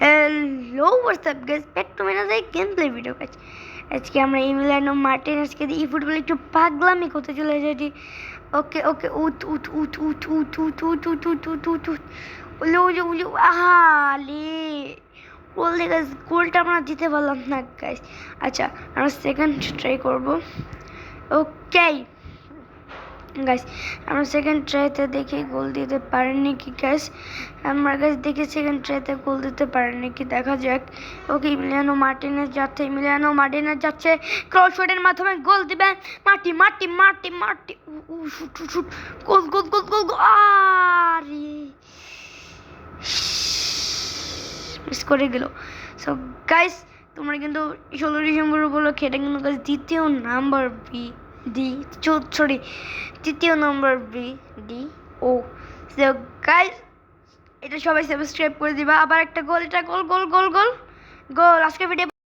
Hello WhatsApp guys back to another game play video guys আজকে আমরা Emiliano মার্টিনেসকে দিয়ে football একটু পাগলামি করতে চলে যাচ্ছি ওকে ওকে উঠ উঠ উঠ উঠ উঠ উঠ উঠ উঠ উঠ উঠ উঠ উঠ উলে উলে উলে আহালে গোল দিয়ে গাইস গোলটা আমরা দিতে পারলাম না গাইস আচ্ছা আমরা সেকেন্ড ট্রাই করব ওকে গাইস আমরা সেকেন্ড ট্রাইতে দেখি গোল দিতে পারেনি কি গ্যাস আমরা গাইস দেখি সেকেন্ড ট্রাইতে গোল দিতে পারেনি কি দেখা যাক। ওকে ইমিলিয়ানো মার্টিনেস যাচ্ছে ইমিলিয়ানো মার্টিনেস যাচ্ছে। ক্রস শটের মাধ্যমে গোল দিবে। মাটি মাটি মাটি মাটি উ, শুট শুট গোল গোল গোল গোল গোল আরে। মিস করে গেল। সো গাইস তোমরা কিন্তু ষোলো ডিসেম্বর উপলক্ষে এটা কিন্তু দ্বিতীয় নাম্বার বি ডি সরি তৃতীয় নম্বর বি ডি ও গাইজ এটা সবাই সাবস্ক্রাইব করে দিবা। আবার একটা গোল এটা গোল গোল গোল গোল গোল আজকে ভিডিও